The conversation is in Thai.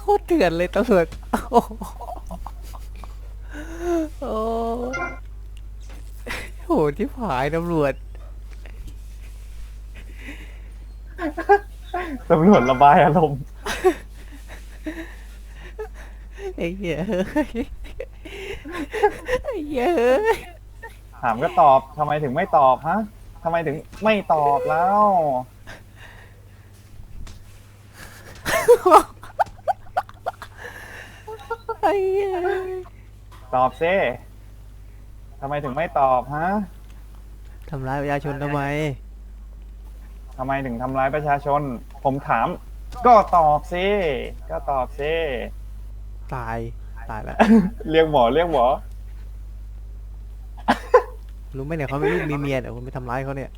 โคตรเถื่อนเลยตำรวจโอ้โหโอ้โหที่ผายตำรวจ ตำรวจระบายอารมณ์ไอ้เหี้ยเฮ้ยไอ้เหี้ยเฮ้ยถามก็ตอบทำไมถึงไม่ตอบฮะทำไมถึงไม่ตอบแล้ว ไอ้เหี้ยตอบซิทำไมถึงไม่ตอบฮะทำร้ายประชาชนทำไม ทำไมถึงทำร้ายประชาชน ผมถาม ก็ตอบซิก็ตอบซิตาย ตายแล้ว เรียกหมอเรียกหมอรู้ไหมเนี่ยเขาไม่รู้มีเมียแต่คุณไปทำร้ายเขาเนี่ย